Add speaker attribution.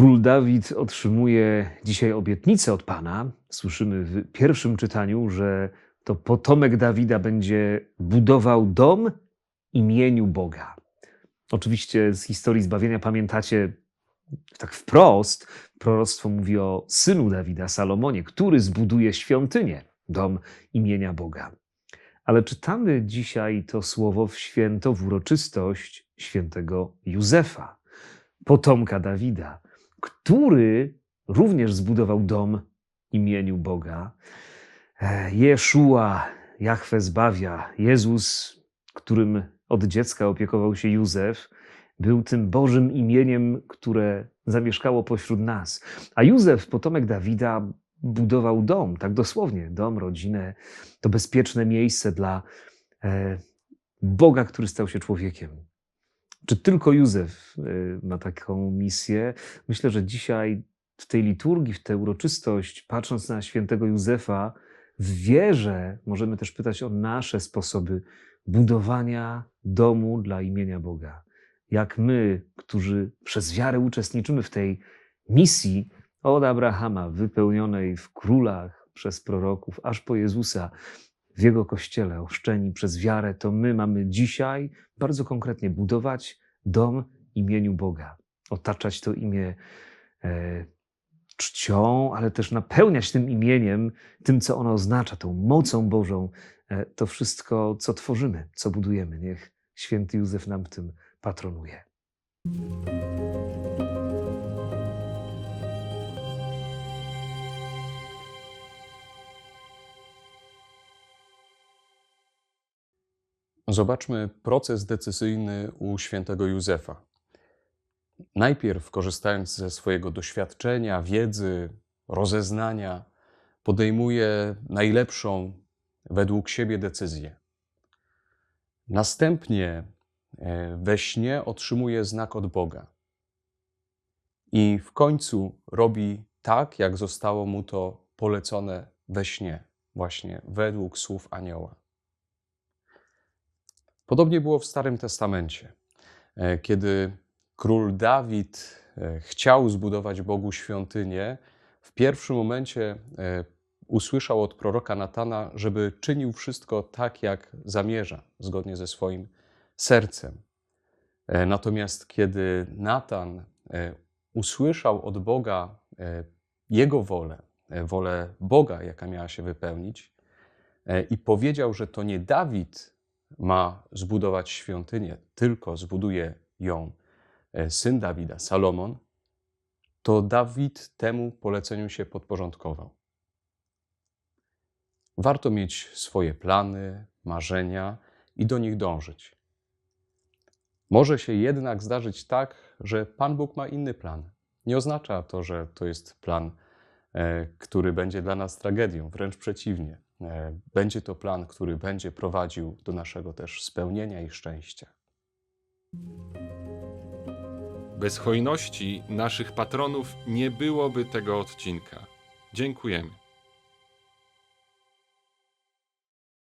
Speaker 1: Król Dawid otrzymuje dzisiaj obietnicę od Pana. Słyszymy w pierwszym czytaniu, że to potomek Dawida będzie budował dom imieniu Boga. Oczywiście z historii zbawienia pamiętacie tak wprost, proroctwo mówi o synu Dawida, Salomonie, który zbuduje świątynię, dom imienia Boga. Ale czytamy dzisiaj to słowo w święto, w uroczystość świętego Józefa, potomka Dawida, który również zbudował dom imieniu Boga. E, Jeszua, Jahwe zbawia, Jezus, którym od dziecka opiekował się Józef, był tym Bożym imieniem, które zamieszkało pośród nas. A Józef, potomek Dawida, budował dom, tak dosłownie, dom, rodzinę, to bezpieczne miejsce dla e, Boga, który stał się człowiekiem. Czy tylko Józef e, ma taką misję? Myślę, że dzisiaj w tej liturgii, w tę uroczystość, patrząc na świętego Józefa, w wierze możemy też pytać o nasze sposoby budowania domu dla imienia Boga. Jak my, którzy przez wiarę uczestniczymy w tej misji od Abrahama, wypełnionej w królach przez proroków, aż po Jezusa, w Jego kościele, oszczeni przez wiarę, to my mamy dzisiaj bardzo konkretnie budować dom imieniu Boga, otaczać to imię e, czcią, ale też napełniać tym imieniem, tym, co ono oznacza, tą mocą Bożą, e, to wszystko, co tworzymy, co budujemy. Niech święty Józef nam tym patronuje.
Speaker 2: Zobaczmy proces decyzyjny u świętego Józefa. Najpierw, korzystając ze swojego doświadczenia, wiedzy, rozeznania, podejmuje najlepszą według siebie decyzję. Następnie e, we śnie otrzymuje znak od Boga. I w końcu robi tak, jak zostało mu to polecone we śnie, właśnie według słów anioła. Podobnie było w Starym Testamencie, e, kiedy król Dawid e, chciał zbudować Bogu świątynię, w pierwszym momencie e, usłyszał od proroka Natana, żeby czynił wszystko tak, jak zamierza, zgodnie ze swoim sercem. Natomiast kiedy Natan usłyszał od Boga jego wolę, wolę Boga, jaka miała się wypełnić, i powiedział, że to nie Dawid ma zbudować świątynię, tylko zbuduje ją e, syn Dawida, Salomon, to Dawid temu poleceniu się podporządkował. Warto mieć swoje plany, marzenia i do nich dążyć. Może się jednak zdarzyć tak, że Pan Bóg ma inny plan. Nie oznacza to, że to jest plan, e, który będzie dla nas tragedią, wręcz przeciwnie. E, Będzie to plan, który będzie prowadził do naszego też spełnienia i szczęścia.
Speaker 3: Bez hojności naszych patronów nie byłoby tego odcinka. Dziękujemy.